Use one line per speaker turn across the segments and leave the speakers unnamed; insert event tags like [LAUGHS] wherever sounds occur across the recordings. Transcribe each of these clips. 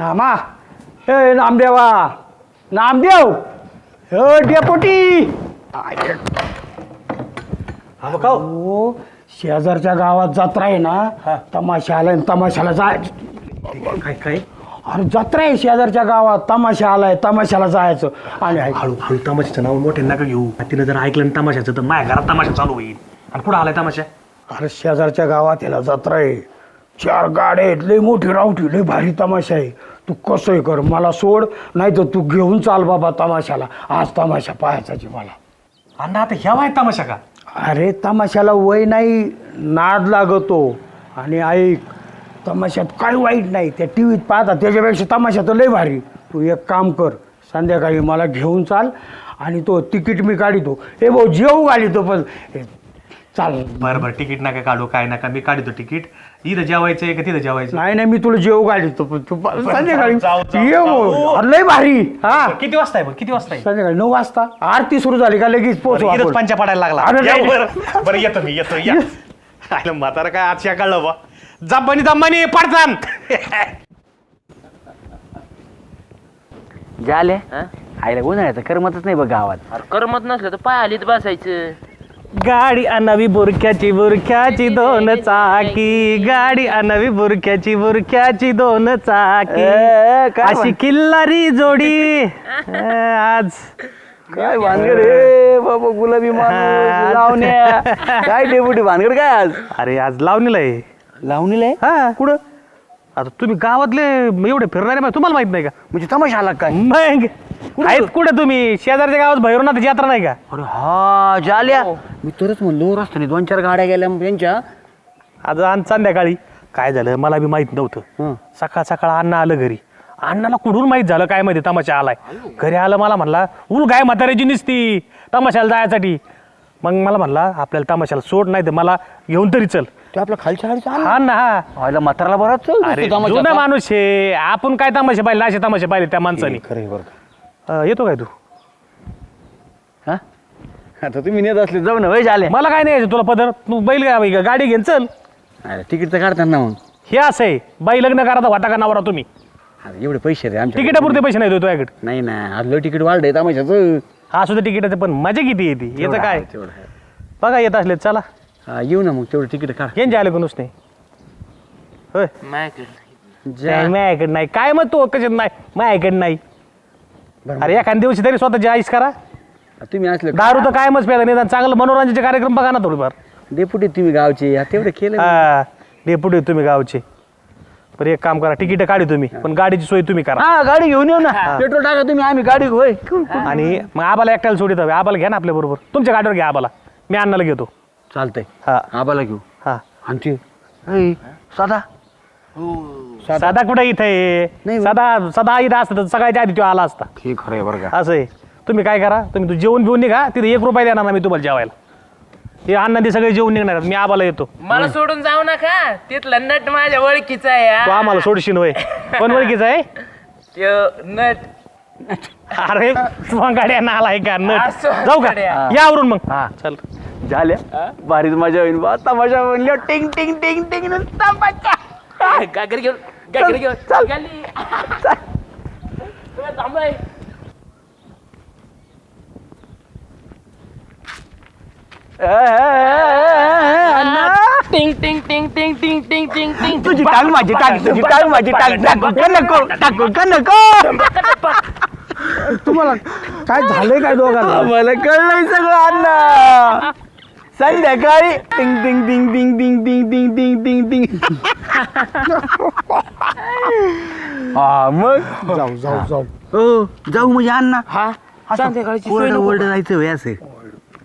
नामा? हे नामदेवा नामदेव हे डेपोटी हो शेजारच्या गावात जत्रा आहे ना तमाशा आलाय आणि तमाशाला जायचं
काय काय?
अरे जत्रा आहे शेजारच्या गावात. तमाशा आलाय तमाशाला जायचं. आणि ऐक,
हळू हळू तमाशाचं नाव मोठे नका घेऊ. तिनं जर ऐकलं ना तमाशाचं तर माझ्या घरात तमाशा चालू होईल. आणि कुठं आलाय तमाशा?
अरे शेजारच्या गावात याला जत्रा आहे. चार गाड्या आहेत. लय मोठी रावठी लय भारी तमाशा आहे. तू कसंही कर मला सोड नाही तर तू घेऊन चाल बाबा तमाशाला. आज तमाशा पाहायचाची मला
अण्णा आता ह्या वाय तमाशा का?
अरे तमाशाला वय नाही नाद लागतो. आणि ऐक तमाशात काही वाईट नाही त्या टी व्हीत पाहता त्याच्यापेक्षा तमाशा तर लय भारी. तू एक काम कर संध्याकाळी मला घेऊन चाल आणि तो तिकीट मी काढितो. हे भाऊ जेऊ घालितो पण. हे, चाल.
बरं बरं तिकीट नका काढू काय नका मी काढतो तिकीट. इथं जेवायचंय का तिथं जेवायचं?
नाही नाही मी तुला जेव घालितो. पण तू पा- संध्याकाळी
जाऊ, जाऊ,
ये
जाऊ.
भाऊ. अरे लय भारी. हा.
किती वाजता आहे बरं? किती वाजता आहे?
संध्याकाळी नऊ वाजता. आरती सुरू झाली का लगेच पोहोचू
बरं, इथंच
आपण.
पंचा पडायला लागला.
अरे
या
नाही.
बरं बरं येतो मी येतो या. म्हातारा काय आज कळलं बा. जब्बानी जम्मानी पडतान
झाले? आईला उन्हाळ्याचं करमतच नाही बघ गावात.
अरे करमत नसलं तर पाय आलीत बसायचं.
गाडी आणावी बुरख्याची बुरख्याची दोन चाकी. गाडी आणावी बुरख्याची बुरख्याची दोन चाकी. अशी किल्लारी जोडी. [LAUGHS] आज.
काय भानगड रे बाबा गुलाबी माणूस लावण्या. [LAUGHS] काय डेपुटी भानगड काय आज?
अरे आज लावणीला आहे.
लावणीला आहे?
हा. कुठं? आता तुम्ही गावातले एवढे फिरणारे माहिती- तुम्हाला माहीत नाही का?
म्हणजे तमाशा आला काय?
मग? आहेत कुठं तुम्ही? शेजारच्या गावात भैरवनाथ यात्रा नाही का?
अरे हा झाल्या मी तरच म्हणलो रस्त्याने दोन चार गाड्या गेल्या मग त्यांच्या.
आज आज संध्याकाळी. काय झालं? मला बी माहीत नव्हतं.
हं.
सकाळ सकाळ अण्णा आलं घरी. अण्णाला कुठून माहीत झालं काय माहिती? तमाशा आलाय. घरी आलं मला म्हणला उल गाय म्हाताऱ्याची निसती तमाशाला जायसाठी. मग मला म्हणला आपल्याला तमाशाला सोड नाही तर मला घेऊन तरी चल.
ते आपल्या खालच्या गाडीचा
हा ना.
व्हायला म्हाताराला बराच
अरे जुना माणूस आहे. आपण काय तमाशे पाहिले? असे तमाशे पाहिले त्या माणसाने.
खरं बरं
अं, येतो काय तू?
हा? आता तुम्ही नेत असले जाऊ ना वय झाले.
मला काय नाही यायचं तुला पदर? तू बैल गा- गाडी घेऊन चल.
अरे तिकीट तर काढताना मग.
हे असं आहे. बाई लग्न करा तर वाटा का नवरा तुम्ही?
अरे एवढे पैसे रे आमच्या
तिकिटापुरते पैसे नाही देतो तुझ्याकडे.
नाही ना आज लय तिकीट वाढलंय तमाशाचं.
हा सुद्धा तिकिटाचं पण. मजा किती येते याचं
तेवढं
काय?
तेवढं आहे.
बघा येत असले चला.
हा, येऊ ना मग तेवढं तिकीट काढ.
यांचे आले कोणच नाही होय.
माझ्याकडे
नाही, माझ्याकडे नाही. काय मग तू कशात नाही? माझ्याकडे नाही.
बरं,
अरे एखाद्या दिवशी तरी स्वतःची आईस करा.
तुम्ही असले
दारू तर कायमच प्यायला निदान. चांगलं मनोरंजनाचे कार्यक्रम बघा ना थोडीफार.
डेपुटी तुम्ही गावचे. हा, तेवढं केलं
हा डेपुटी तुम्ही गावचे. पण एक काम करा तिकीट काढी तुम्ही पण गाडीची सोय तुम्ही करा.
हा गाडी घेऊन येऊ ना. पेट्रोल टाका तुम्ही आम्ही गाडी होय.
आणि मग आबाला एकट्याला सोडित हवे. आबाला घ्या ना आपल्या बरोबर. तुमच्या गाडीवर घ्या आबाला. मी अण्णाला घेतो.
चालतंय.
हा.
आबाला घेऊ.
हा.
ऐ, साधा.
सदा कुठे इथे
नाही हो.
सदा सदा इथं असतं तर सगळ्याच्या आधी तो आला असता.
हे खरं आहे बरं का.
असं आहे. तुम्ही काय करा तुम्ही तू जेवण बिवून निघा तिथे एक रुपया देणार ना मी तुम्हाला जेवायला. हे अण्णा ते सगळे जेवून निघणार आहेत. मी आबाला येतो.
मला सोडून जाऊ नका. तिथला नट माझ्या ओळखीचा आहे
तो
हा.
आम्हाला सोडशील होय. कोण ओळखीचं आहे?
त्यो नट.
अरे मग गाड्या नाला आहे का? नट.
असं
जाऊ का?
गाड्या.
यावरून मग.
हा.
चल.
झाल्या. भारीच मजा होईल बा. तमाशा म्हणल्या टिंग टिंग टिंग टिंग न तमाशा.
गागर घेऊन गागर घेऊन.
चल.
गाली. थांबाय. टिंग टिंग टिंग टिंग टिंग टिंग टिंग टिंग.
तुझी टांग माझी टांग तुझी टांग माझी टांग टाकू का नको टाकू का नको
तुम्हाला काय झालंय काय दोघांना?
मला कळलंय सगळं अण्णा. [LAUGHS] संध्याकाळी टिंग टिंग टिंग टिंग टिंग टिंग टिंग टिंग टिंग टिंग. हा मग?
जाऊ जाऊ जाऊ.
हो जाऊ म्हणजे अण्णा.
हा? संध्याकाळची सोय
ओरड
नको.
ओरड जायचं वय असं.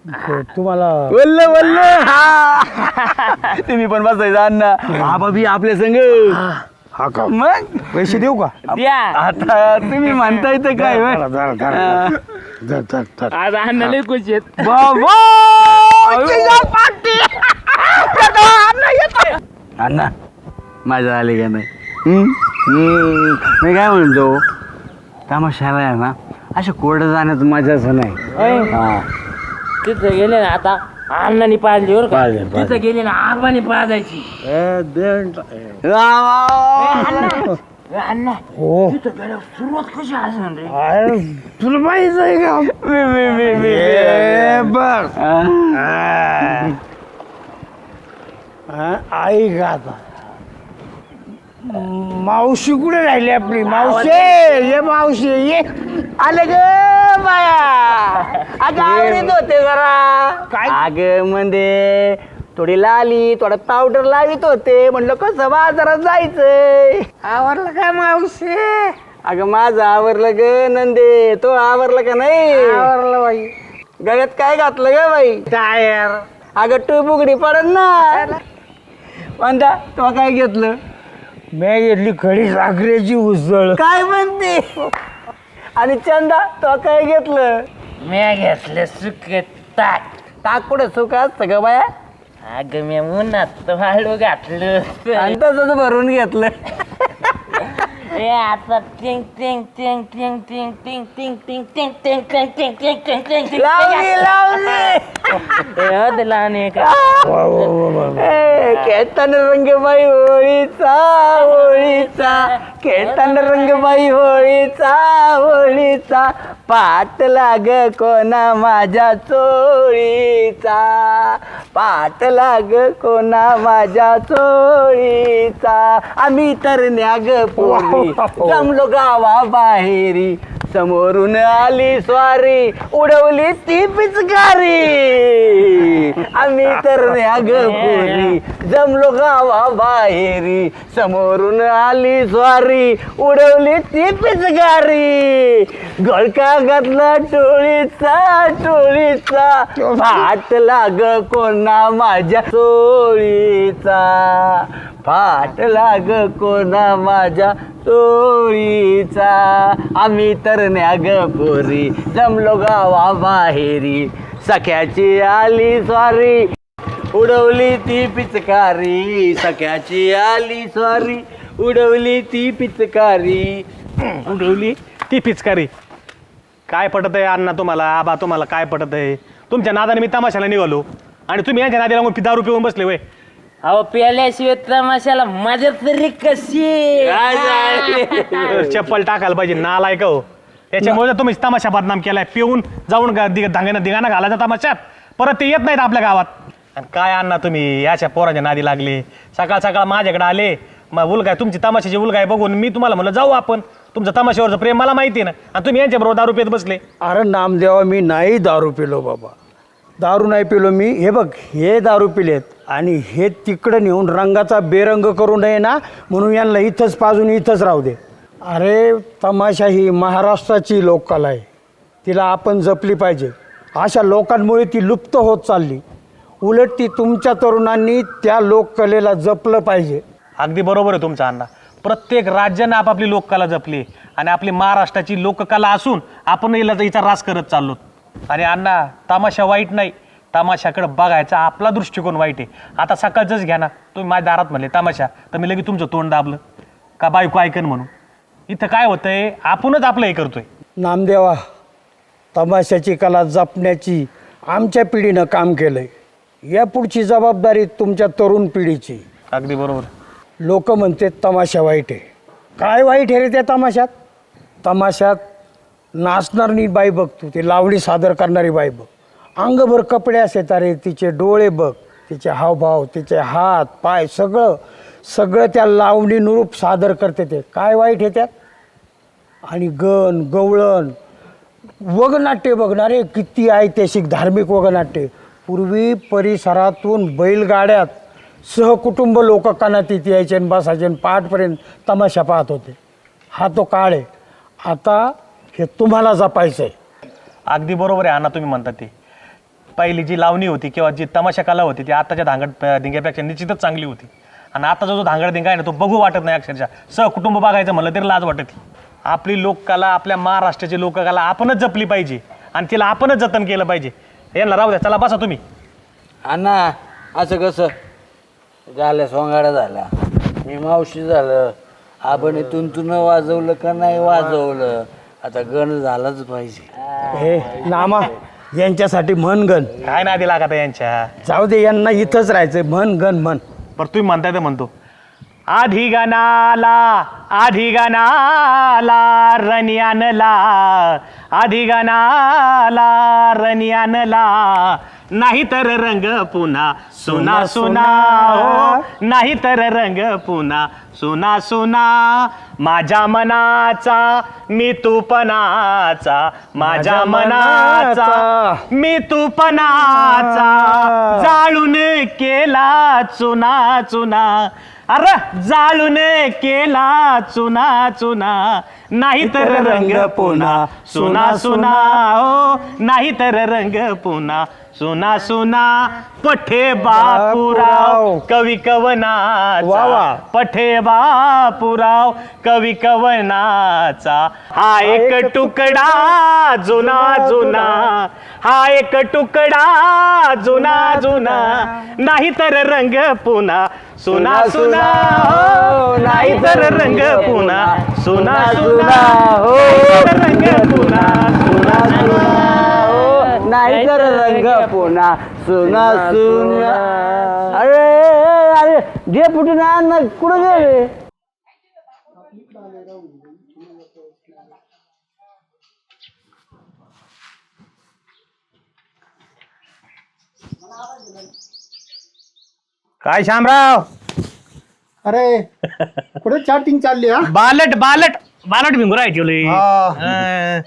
ते तुम्हाला
वल्ल वल्ल. हा. तुम्ही पण बसायचं अण्णा. बाबा बी आपल्या संग.
हा का?
मग?
पैसे देऊ का?
द्या.
आता तुम्ही म्हणताय तर काय होय?
धरा, धरा, धरा.
हा.
धर, धर, धर.
आज आणले खुश आहेत.
बाबा! अण्णा माझ्या आले का नाही. मी काय म्हणतो? तमाशाला आहे ना अशा कोरडं जाण्यात मजाच नाही. हा.
तिथं गेले ना आता अण्णानी पाजली बरं का?
पाजली, पाजली.
तिथं गेले ना आबाने पाजायची. अण्णा
हो
सुरुवात कशी असणार रे
अरे तुला माहीत आहे का
मी मी मी मी
ए, बघ ऐक आता मावशी कुठे राहिली आपली मावशी ये मावशी ये
आले ग बाया अगं आवडीत होते जरा
काय?
अग म्हणजे थोडी लाली थोडं पावडर लावित होते. म्हणलं कसं बाजारात जायचंय? आवरलं काय मावशी? अगं माझं आवरलं ग नंदे. तो आवरलं का नाही? आवरलं बाई. गळ्यात काय घातलं ग बाई? टायर. अगं तू बुगडी पडन ना. म्हणता तो काय घेतलं?
मी घेतली खडी साखरेची उसळ.
काय म्हणते? आणि चंदा तो काय घेतलं?
मी घेतलं सुक ताक.
टाक कुठे सुख असतं ग बाया?
अगं मी उन्हात वाळू घातलं
आणि तसंच भरून घेतलं
ए आता टिंग टिंग टिंग टिंग टिंग टिंग टिंग टिंग टिंग टिंग टिंग टिंग टिंग टिंग टिंग टिंग
लावली लावली
लावणे का?
वा, वा, वा, वा.
ए, केतन रंगबाई होळीचा होळीचा. केतन रंगबाई होळीचा होळीचा. पाट लाग कोणा माझ्या चोळीचा. पाट लाग कोणा माझ्या चोळीचा. आम्ही तर न्याग पोरी जमलो गावा बाहेरी समोरून आली स्वारी. उडवली ती पिचकारी. आम्ही तर न्याग पोरी जमलो गावा बाहेरी समोरून आली स्वारी. उडवली ती पिचकारी. गळका घातला टोळीचा टोळीचा. भात लाग कोणा माझ्या चोळीचा फाट लाग कोणा माझ्या चोळीचा आम्ही तर न्याग पोरी जमलो गावा बाहेरी सख्याची आली स्वारी उडवली ती पिचकारी. सख्याची आली स्वारी उडवली ती पिचकारी. [CLEARS THROAT]
उडवली ती पिचकारी. काय पटत आहे अण्णा तुम्हाला आबा तुम्हाला काय पटत आहे तुमच्या नादाने मी तमाशाला निघालो. आणि तुम्ही यांच्या नादी लागून दारू पिऊन बसले वय.
अहो प्याल्याशिवाय तमाशाला मजा तरी कशी?
चप्पल टाकायला पाहिजे नालाय का हो. त्याच्यामुळे तर तुम्ही तमाशा बदनाम केलाय. पिऊन जाऊन धांगेना दिगाना घालायचा तमाशात. परत ते येत नाहीत आपल्या गावात. आणि काय अण्णा तुम्ही? याच्या पोराच्या नादी लागले. सकाळ सकाळ माझ्याकडे आले. मग उलगाय तुमची तमाशाची उलगाय बघून मी तुम्हाला म्हणलं जाऊ आपण. तुमचं तमाशावरचं प्रेम मला माहिती आहे ना. आणि तुम्ही यांच्याबरोबर दारू पित बसले.
अरे नामदेवा मी नाही दारू पिलो बाबा. दारू नाही पिलो मी. हे बघ हे दारू पिलेत. आणि हे तिकडं नेऊन रंगाचा बेरंग करू नये ना म्हणून यांना इथंच पाजून इथंच राहू दे. अरे तमाशा ही महाराष्ट्राची लोककला आहे. तिला आपण जपली पाहिजे. अशा लोकांमुळे ती लुप्त होत चालली. उलट ती तुमच्या तरुणांनी त्या लोककलेला जपलं पाहिजे.
अगदी बरोबर आहे तुमचा अण्णा. प्रत्येक राज्यानं आपापली लोककला जपली आणि आपली महाराष्ट्राची लोककला असून आपण हिला हिचा रास करत चाललो आणि अण्णा तमाशा वाईट नाही. तमाशाकडे बघायचा आपला दृष्टिकोन वाईट आहे. आता सकाळचंच घ्या ना तुम्ही माझ्या दारात म्हणले तमाशा. तर मी लगेच तुमचं तोंड दाबलं. का बायको ऐकन म्हणून. इथं काय होतंय? आपणच आपलं हे करतोय.
नामदेवा तमाशाची कला जपण्याची आमच्या पिढीनं काम केलं आहे या पुढची जबाबदारी तुमच्या तरुण पिढीची.
अगदी बरोबर.
लोक म्हणते तमाशा वाईट आहे. काय वाईट आहे रे त्या तमाशात? तमाशात नाचणारी बाई बघ तू ते लावणी सादर करणारी बाई बघ. अंगभर कपडे असे अरे तिचे डोळे बघ तिचे हावभाव तिचे हात पाय सगळं सगळं त्या लावणी नुरूप सादर करते ते. काय वाईट आहे त्यात? आणि गण गवळण वगनाट्य बघणारे. किती ऐतिहासिक धार्मिक वगनाट्य. पूर्वी परिसरातून बैलगाड्यात सहकुटुंब लोक कानात इथे यायचे बसायचे आणि पहाटपर्यंत तमाशा पाहत होते. हा तो काळ आहे. आता हे तुम्हाला जपायचं आहे
अगदी बरोबर आहे अण्णा तुम्ही म्हणता ते. पहिली जी लावणी होती किंवा जी तमाशा कला होती ती आताच्या धांगड धिंग्यापेक्षा निश्चितच चांगली होती. आणि आताचा जो धांगड धिंगा आहे ना तो बघू वाटत नाही अक्षरशः. सहकुटुंब बघायचं म्हणलं तरी लाज वाटत आपली लोककला आपल्या महाराष्ट्राची लोककला आपणच जपली पाहिजे आणि तिला आपणच जतन केलं पाहिजे. यांना राहू द्या चला बसा तुम्ही.
अण्णा असं कसं? झाल्या सोंगाड्या झाल्या मी मावशी झालं. आपण इथून तुन वाजवलं का नाही वाजवलं? आता गण झालाच पाहिजे.
हे नामा. यांच्यासाठी म्हण गण.
काय नादी लागत आहे यांच्या?
जाऊ दे यांना इथंच राहायचं म्हण गण म्हण.
बरं तुम्ही म्हणताय तर म्हणतो. आधी गणाला आधी गणाला रणी आणला आधी गणाला रणी आणला नाही तर रंग पुन्हा सुना सुना हो. नाही तर रंग पुन्हा सुना सुना. माझ्या मनाचा मी तूपणाचा माझ्या मनाचा मी तूपणाचा जाळून केला चुना चुना अरे जाळून केला चुना चुना. नाही तर रंग पुन्हा. सुना सुना हो नाही तर रंग पुन्हा. सुना सुना पठे बापुराव कवी
वा वा.
कवनाचा पठे बापुराव कवी कवनाचा. हा एक तुकडा जुना जुना हा एक तुकडा जुना जुना नाही तर रंग पुन्हा सुना सुना हो, नाही तर रंग पुन्हा सुना सुना. हो. रंग पुन्हा सुना सुना.
हो, नाही तर रंग पुन्हा सुना सुना अरे अरे जे फुटून आण ना कुठं गेले
काय शामराव
अरे कुठे चॅटिंग चालली हा
बालट बालट बालट भिंगुरा आहे ठेवले
हा.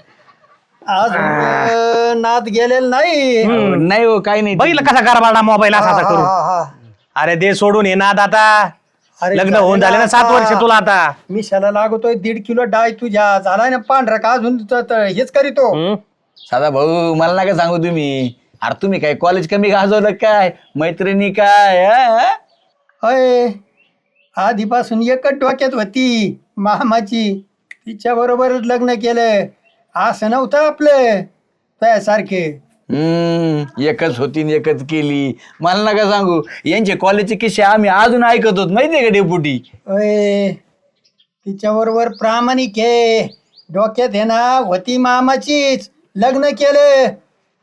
आज अं, नाद गेलेला नाही.
नाही हो काही नाही.
बघितलं कसा कारभार मोबाईल असा असा
हा,
करून.
हा, हा.
अरे दे सोडून ये नाद आता.
अरे
लग्न होऊन झाले ना सात वर्ष. तुला आता.
मी शाला लागतोय दीड किलो डाय तुझ्या. झालाय ना पांढरा का अजून त- त- हेच करीतो.
हम्म?
साधा भाऊ मला नका सांगू तुम्ही. अरे तुम्ही काय कॉलेज कमी गाजवलं काय? मैत्रिणी काय हा?
अय आधीपासून एकच डोक्यात होती मामाची. तिच्या बरोबरच लग्न केलं. असं नव्हतं आपलं. त्यासारखे
हम्म एकच होती न एकच केली. मला नका सांगू यांचे कॉलेजचे किस्से आम्ही अजून ऐकत होत माहितीये का डेपुटी
अय तिच्या बरोबर प्रामाणिक आहे. डोक्यात आहे ना होती मामाचीच. लग्न केलं.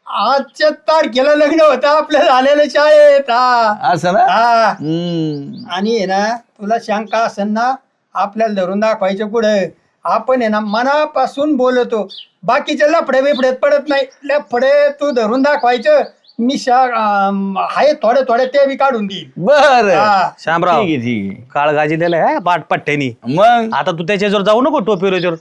आजच्या तारखेला लग्न होतं आपलं झालेलं शाळेत. हा.
असं ना?
हा.
हम्म.
आणि आहे ना तुला शंका असेल ना आपल्याला धरून दाखवायचं पुढे. आपण आहे ना मनापासून बोलतो. बाकीचे लफडे बिफडेत पडत नाही. लफडे तू धरून दाखवायचं. मी शा अं, आहे थोडे थोडे ते बी काढून देईल
बर.
हा.
शामराव
ठीक आहे ठीक आहे.
काळ गाजीलेला आहे पाट पट्ट्यानी.
मग?
आता तू त्याच्यावर जाऊ नको टोपीवर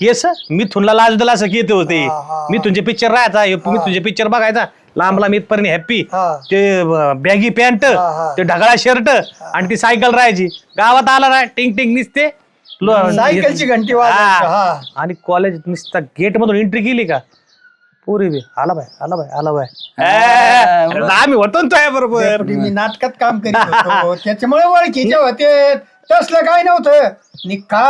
केस मिथुनला लाज दिला असं येते होते. मिथुनचे पिक्चर राहायचा हे मिथुनचे पिक्चर बघायचा. लांब लांब इथपर्यंत हॅप्पी
हा.
ते बॅगी पॅन्ट
हा.
ते ढगाळा शर्ट आणि ती सायकल राहायची. गावात आला ना टिंग टिंग निसते. लो-
सायकलची घंटी हा.
आणि कॉलेज नुसता गेट मधून एंट्री केली का? पोरी बी आला बाय आला बाय आला बाय. ए, आम्ही होतो ना तुझ्या बरोबर.
मी नाटकात काम करीत [LAUGHS] होतो त्याच्यामुळे ओळखीचे होते. तसलं काय नव्हतं. निका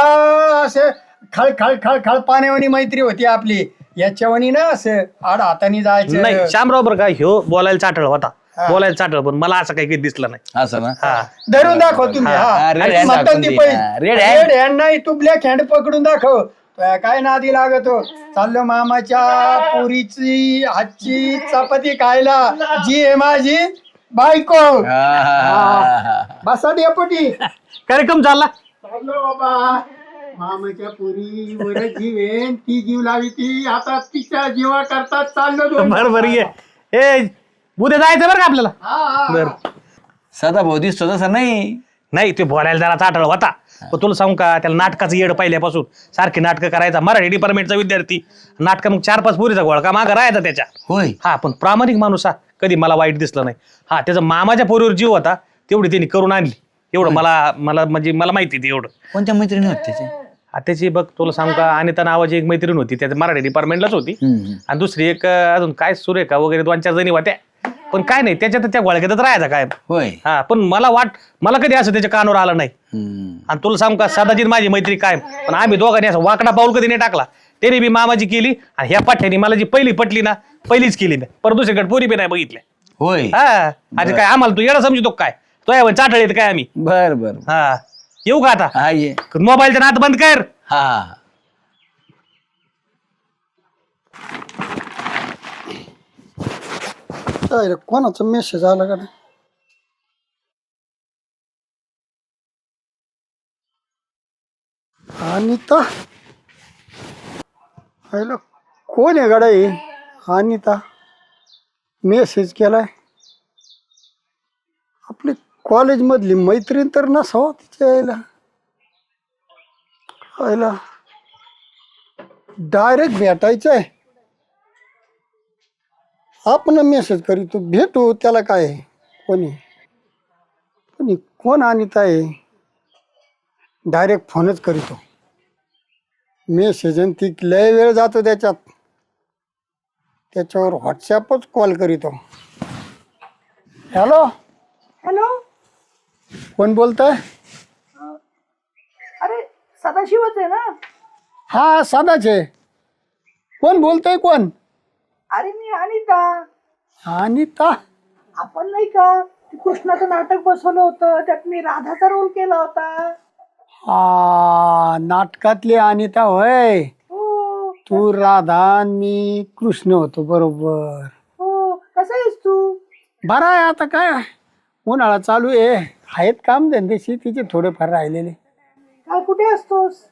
असं खळ खळ खळ खळ पाण्यावानी मैत्री होती आपली. याच्यावानी ना असं आड हाताने
नाही
जायचं
श्यामराव बरं का ह्यो बोलायला चाटळ होता. बोलायला चाटळ पण मला असं काही काही दिसलं नाही.
असं ना?
हा.
धरून दाखव तुम्ही
हा,
हा.
red hand दाखवून दे. हा, red
hand. नाही तू ब्लॅक हँड पकडून दाखव. काय नादी लागतो? चाललो मामाच्या पुरीची हातची चपाती खायला. जी आहे माझी बायको.
हा.
बसा डेपुटी
कार्यक्रम चालला.
चाललो बाबा. मामाच्या पुरी वर जीवेन ती जीव लावी ती. आता तिच्या जीवा करता चाललो दोन.
बरं बरं ये ए उद्या जायचं बरं का आपल्याला. बर.
सदा भाऊ दिसतो तसा नाही.
नाही ते बोलायला जरा चाटळ होता. पण तुला सांगू का त्याला नाटकाचं येड पहिल्यापासून. सारखी नाटकं करायचा मराठी डिपार्टमेंटचा विद्यार्थी. नाटक मग चार पाच पुरीचा गोळका मागं राहायचा त्याच्या.
होय.
हा पण प्रामाणिक माणूस हा. कधी मला वाईट दिसलं नाही. हा त्याचा मामाच्या पोरीवर जीव होता तेवढी त्यांनी करून आणली. एवढं मला मला म्हणजे मला माहिती ते एवढं.
कोणत्या मैत्रिणी होत त्याचे
हा, त्याची बघ तुला सांगू का अनिता नावाची एक मैत्रीण होती त्याच्या मराठी डिपार्टमेंटलाच होती.
हम्म.
आणि दुसरी एक अं, अजून काय सुरेखा वगैरे दोन चार जणी होत्या. पण काय नाही त्याच्यात त्या गोळ्यातच राहायचा काय?
होय.
हा पण मला वाट मला कधी असं त्याच्या कानावर आलं नाही.
हम्म.
आणि तुला सांगू का सदाजीत माझी मैत्री काय पण आम्ही दोघांनी असं वाकडा पाऊल कधी नाही टाकला. त्याने बी मामाची केली आणि ह्या पाठ्याने मला जी पहिली पटली ना पहिलीच केली मी. परत दुसरीकडे पोरी बी नाही बघितल्या
होय.
हा आणि काय आम्हाला तू येणं समजतो काय? तो या चाटळ येत काय आम्ही?
बर बर.
हा. येऊ का आता?
हा ये.
मोबाईलचा नात बंद कर.
हा.
काय रे, कोणाचा मेसेज आला का नाही? अनिता? हॅलो कोण आहे गडा हे? अनिता मेसेज केलाय? आपली कॉलेजमधली मैत्रीण तर नसावं तिच्या यायला. यायला. डायरेक्ट भेटायचं आहे आपण मेसेज करीतो भेटू त्याला काय आहे? कोणी? कोणी? कोण अनिता आहे? डायरेक्ट फोनच करीतो मेसेज आणि ती लय वेळ जातो त्याच्यात. त्याच्यावर व्हॉट्सॲपच कॉल करीतो हॅलो
हॅलो
कोण बोलताय?
अरे सदाशिवच आहे ना?
हा साधाच आहे. कोण बोलतोय कोण?
अरे मी अनिता.
अनिता?
आपण नाही का ते कृष्णाचं नाटक बसवलं होतं त्यात मी राधाचा रोल केला होता.
हा नाटकातली अनिता होय.
हो.
तू राधा आणि मी कृष्ण होतो बरोबर.
हो. कसं आहेस तू?
बरं आहे आता काय? उन्हाळा चालू आहे. आहेत काम धंदे शेतीचे थोडेफार राहिलेले.
काय कुठे असतोस?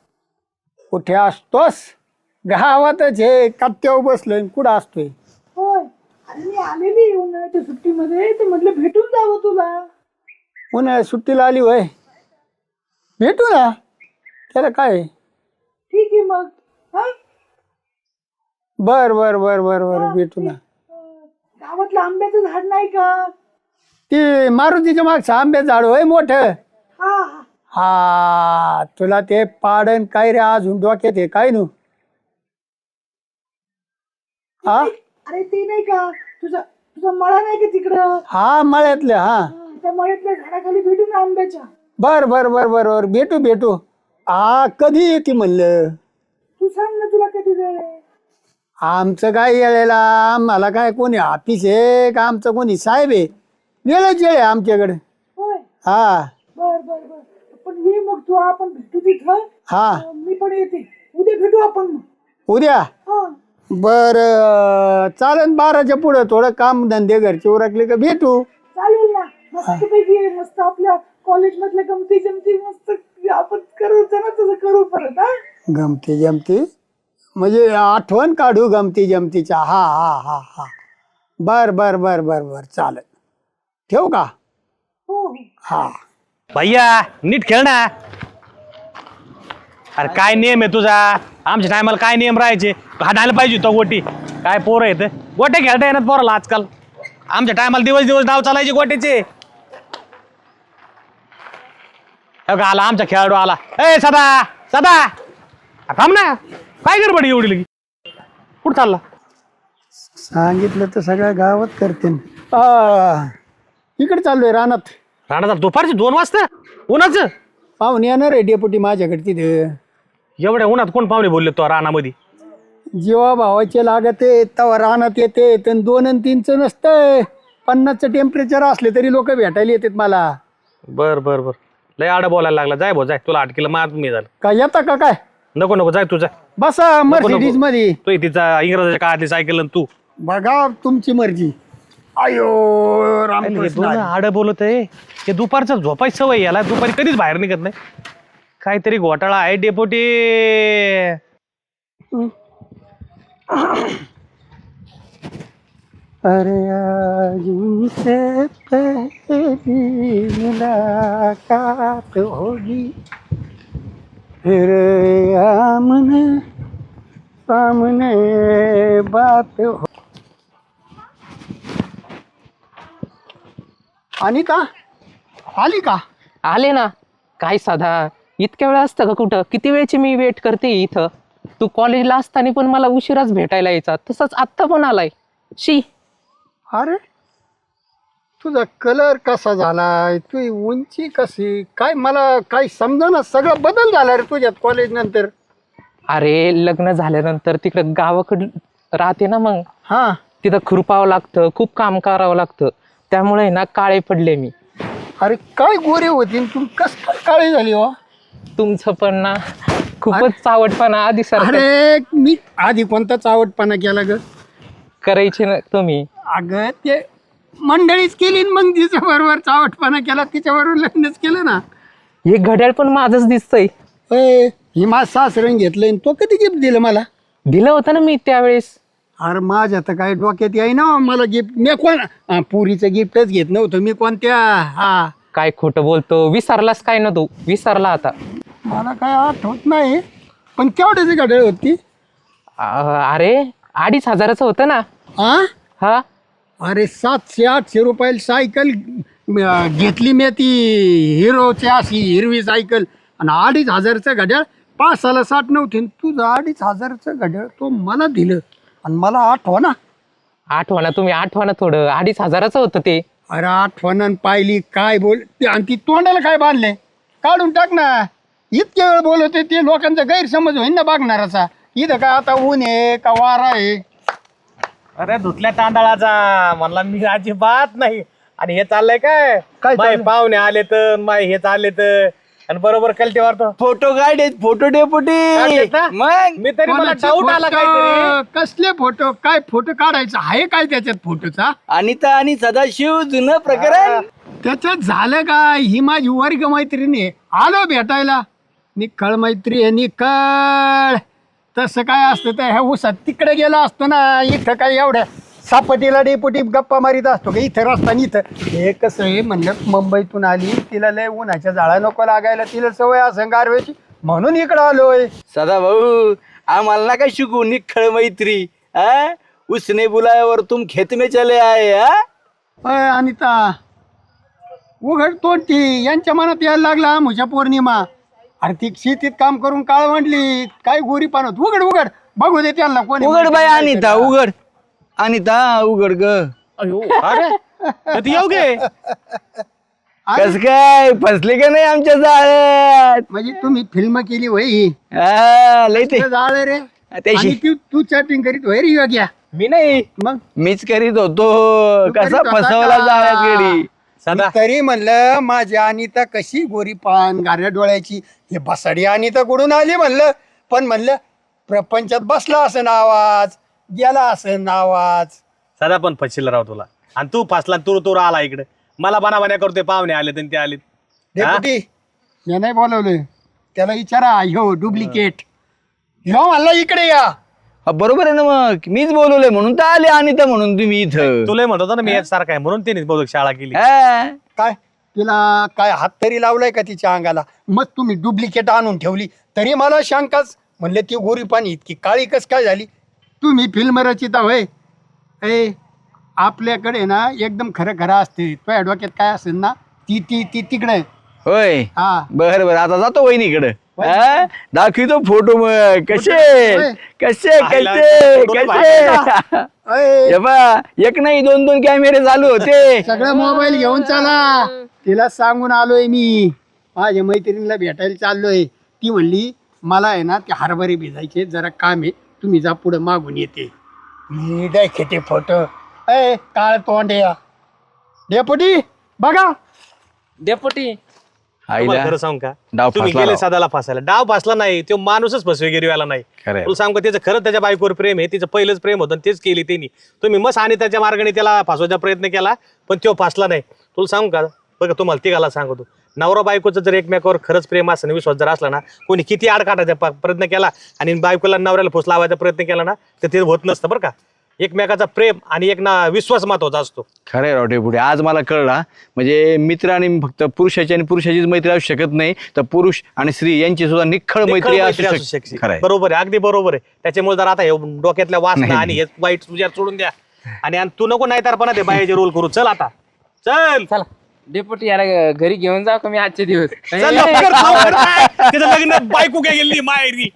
कुठे असतोस? गावातच हे कट्ट्यावर बसलोय कुठं असतोय?
होय. अरे मी आलेली उन्हाळ्याच्या सुट्टीमध्ये. म्हटलं भेटून जावं तुला.
उन्हाळ्यात सुट्टीला आली होय. भेटू ना. त्याला काय? आहे?
ठीक आहे मग. हा?
बर बर बर बर बर. भेटू ना.
गावातलं आंब्याचं झाड नाही का?
ते मारुतीच्या मागचं आंबे झाड होय मोठं.
हा हा.
हा तुला ते पाडन काय रे अजून डोक्यात आहे काय नू? हा?
अरे ते नाही का? तुझा तुझा मळा नाही का तिकडं?
हा मळ्यातले हा.
हा, त्या मळ्यातल्या झाडाखाली भेटून आंब्याच्या.
बर बर बर बर बर. भेटू भेटू. हा कधी येते म्हणलं?
तू सांग ना तुला कधी वेळ आहे.
आमचं काय येळेला? आम्हाला काय कोणी ऑफिस आहे का? आमचं कोणी साहेब आहे? वेळच वेळ आहे आमच्याकडे.
होय?
हा.
बर बर बर. पण ये मग तू आपण भेटू तिथं.
हा.
अं, मी पण येते. उद्या भेटू आपण मग.
उद्या?
हा.
बर चालेल बाराच्या पुढं. थोडं काम धंदे घरचे उरकले का? भेटू
चालेल ना. मस्त पैकी मस्त आपल्या कॉलेज मधल्या गमती जमती मस्त आपण करू ना तसं करू परत हा.
गमती जमती? म्हणजे आठवण काढू गमती जमतीच्या. हा हा हा हा. बर बर बर बर बर. चालेल. ठेवू का?
हो हो.
हा.
भैया नीट खेळ ना. अरे काय नियम आहे तुझा? आमच्या टायमाला काय नियम राहायचे? हाणायला पाहिजे तो गोटी. काय पोरं येत गोटे खेळता येणार पोराला आजकाल? आमच्या टायमाला दिवस दिवस नाव चालायचे गोट्याचे. हो आला आमचा खेळाडू आला. ए सदा सदा! आ, थांब ना. काय गडबड एवढी लगी? कुठं चालला?
सांगितलं तर सगळ्या गावात करते इकडे चाललोय रानात.
राणा दुपारचे दोन वाजता? उन्हाचं?
पाहुणे येणार आहे डेपुटी माझ्याकडे तिथे.
एवढ्या उन्हात कोण पाहुणे बोलले तो रानामध्ये?
जेव्हा भावाचे लागत तेव्हा रानात येते. तर दोन आणि तीनचं नसतंय. पन्नासचं टेम्परेचर असले तरी लोक भेटायला येतात मला.
बर बर बर. लय आडं बोलायला लागला. जाय भाऊ जाय. तुला आठ किलो मात मी झालं.
का येता का काय?
नको नको जाय तू जाय.
बसा मर्सिडीजमध्ये
तू तिचा इंग्रजाच्या काळातली सायकल आणि तू.
बघा तुमची मर्जी. आयो रामकृष्ण. हरी.
आडं बोलत आहे हे दुपारचं झोपायची सवय याला. दुपारी कधीच बाहेर निघत नाही. काहीतरी घोटाळा आहे डेपोटी
अरे आज उनसे पहली मुलाकात होगी। फिर आमने सामने बात हो अनिता आली का?
आले ना काय साधा? इतक्या वेळ असतं का कुठं? किती वेळची मी वेट करते इथं? तू कॉलेजला असताना पण मला उशिराच भेटायला यायचा. तसंच आत्ता पण आलाय. शी.
अरे तुझा कलर कसा झालाय? तुझी उंची कशी? काय मला काही समजा सगळं बदल झाला रे तुझ्यात कॉलेज नंतर.
अरे लग्न झाल्यानंतर तिकडं गावाकडं राहते ना मग.
हा.
तिथं खुरपावं लागतं खूप काम करावं लागतं. त्यामुळे ना काळे पडले मी.
अरे काय गोरे होती तू कस काय काळी झाली हो?
तुमचं पण ना खूपच चावटपणा आधी सर
अरे मी आधी कोणता चावटपणा केला ग?
करायचे ना तुम्ही.
अगं ते मंडळीच केली न मग तिच्या बरोबर चावटपणा केला तिच्या बरोबर लग्नच केलं ना.
हे घड्याळ पण माझंच दिसतंय.
अय ही माझ सासऱ्याने घेतलंय तो कधी गिफ्ट दिलं मला?
दिलं होतं ना मी त्यावेळेस.
अरे माझ्या तर काय डोक्यात याय ना मला गिफ्ट मी कोण हा, पुरीचं गिफ्टच घेत नव्हतं मी कोणत्या हा.
काय खोटं बोलतो? विसरलास काय ना तू? विसरला आता.
मला काय आठवत नाही पण केवढ्याची घड्याळ होती?
अ- अरे अडीच हजाराचं होतं ना.
हा
हा?
अरे सातशे आठशे रुपयाला सायकल अं, घेतली मी ती हिरोची अशी हिरवी सायकल. आणि अडीच हजारचं घड्याळ पाच साला साठ नव्हते. आणि तुझं अडीच हजारचं घड्याळ तो मला दिलं. आणि मला आठवा ना
आठवणा तुम्ही आठवणा थोडं. अडीच हजाराचं होतं ते.
अरे आठवण पाहिली काय बोल ते- आणि ती तोंडाला काय बांधले? काढून टाक ना. इतके वेळ बोलवते ते लोकांचा गैरसमज होईल ना बघणाराचा. इथं काय आता ऊन आहे का वारा आहे?
अरे धुतल्या तांदळाचा म्हणला मी अजिबात नाही. आणि हे चाललंय काय?
काय
माय
चाललंय?
पाहुणे आले तर माय हे चालले तर आणि बरोबर कलटेवर तो
फोटो काढेत फोटो डेपुटी
ना?
मग?
मी तरी मला
कोणाचे
डाऊट आला
फोटो?
काहीतरी.
कसले फोटो? काय फोटो काढायचा? आहे काय त्याच्यात फोटोचा?
अनिता आणि सदाशिव जुनं प्रकरण.
त्याच्यात झालं काय? ही माझी वर्ग मैत्रिणी. आलो भेटायला. निकळ मैत्री आहे निकळ तसं काय असतं तर ह्या उसात तिकडे गेला असतो ना इथं काय एवढ्या सापटीला डेपुटी गप्पा मारीत असतो का? इथं रस्ता आणि इथं. हे कसं आहे म्हणलं मुंबईतून आली तिला लय उन्हाच्या झाडा नको लागायला तिला सवय असं गारव्याची. म्हणून इकडं आलोय.
सदा भाऊ आम्हाला नका शिकू निखळ मैत्री आ? उसने बुलायावर तुम खेत में चले आए हा
अय अनिता उघड तोंड ती यांच्या मनात यायला लागला आमुच्या पौर्णिमा. अरे ती शेतीत काम करून काळ मांडली काय गोरी पानत उघड उघड. बघू दे त्यांना कोणी
उघड बाई अनिता उघड. अनिता उघड ग.
अरे येऊ गे?
कस काय फसले का नाही आमच्या जाळ्यात?
म्हणजे तुम्ही फिल्म केली होय ही.
हा, लय ते.
जाळ रे.
त्याशी
आणि तू तू चॅटिंग करीत होय रे योग्या.
मी नाही.
मग?
मीच करीत होतो. कसा
करीत होता
फसवला
का?
जाळ्यात
सदा
तरी म्हणलं माझी अनिता कशी गोरी पान गाऱ्या डोळ्याची. हे बसाडी अनिता कुठून आली म्हणलं? पण म्हणलं प्रपंचात बसला असं आवाज. गेला असं आवाज
सदा पण फसशील राव तुला. आणि तू फसला तू तू आला इकडे. मला बना बना करतोय पाहुणे आले तर ते आले
डेपुटी मी नाही बोलवलं. त्याला विचारा ह्यो डुप्लिकेट. ह्यो म्हणला इकडे या.
हा, बरोबर आहे ना मग. मीच बोलवलंय म्हणून तर आले अनिता म्हणून तुम्ही इथं.
तुला म्हणत होता ना मी याच सारखा आहे म्हणून त्यांनी बहुतेक शाळा केली.
हा.
काय? तिला काय हात तरी लावलाय का तिच्या अंगाला? मग तुम्ही डुप्लिकेट आणून ठेवली तरी मला शंकाच. म्हणले ती गोरी पाणी इतकी काळी कस काय झाली? तुम्ही फिल्म रचिता होय? ए आपल्याकडे ना एकदम खरं खरं असते. तुझ्या डोक्यात काय असेल ना ती ती ती तिकडे.
होय.
हा.
बर बर. आता जातो वहिनीकडे. दाखवितो फोटो मग. कसे
होय.
कसे कसे
फोटो
कसे
अय,
हे एक नाही दोन दोन कॅमेरे चालू होते.
सगळं मोबाईल घेऊन चला. तिला सांगून आलोय मी. माझ्या मैत्रिणीला भेटायला चाललोय. ती म्हणली मला आहे ना ते हरभरे भिजायचे. जरा काम आहे. तुम्ही जा पुढं मागून येते. मी काय खेटे फोटो. अय काळ तोंड या. डेपुटी बघा.
डेपुटी.
तुम्हाला
आईला
खरं सांग का?
डाव
तुम्ही
फसला
गेले
राव.
सदाला फसायला. डाव फसला नाही तो माणूसच फसवे गिरवायला नाही. तुला सांग का त्याचं खरं त्याच्या बायकोवर प्रेम आहे तिचं पहिलंच प्रेम होतं आणि तेच केली त्यांनी. तुम्ही मस्त आणि त्याच्या मार्गाने त्याला फसवायचा प्रयत्न केला पण तो फसला नाही. तुला सांगू का? बघा तुम्हाला तिघाला सांगतो. नवरा बायकोचं जर एकमेकावर खरंच प्रेम असं विश्वास जर असला ना कोणी किती आड काढायचा प- प्रयत्न केला आणि बायकोला नवऱ्याला फुस लावायचा प्रयत्न केला ना तर ते होत नसतं बरं का. एकमेकाचा प्रेम आणि एक ना विश्वास महत्त्वाचा असतो.
खरंय रावटे पुढे आज मला कळला म्हणजे मित्र आणि फक्त पुरुषाची आणि पुरुषाचीच मैत्री असू शकत नाही तर पुरुष आणि स्त्री यांची सुद्धा निखळ मैत्री असू
मैत्री असू
शकते
शकते.
खरंय.
बरोबर आहे अगदी बरोबर आहे. त्याच्यामुळे जर आता हे डोक्यातल्या वासना. आणि हे वाईट विचार सोडून द्या. आणि आणि तू नको नाही तर पण ते बायाचे रोल करू. चल आता. चल.
चला. डेपुटी याला घरी घेऊन जाऊ का मी आजचे दिवस
चल लवकर, [LAUGHS] लवकर. तिचं लग्न बायको काय गेली माहेरी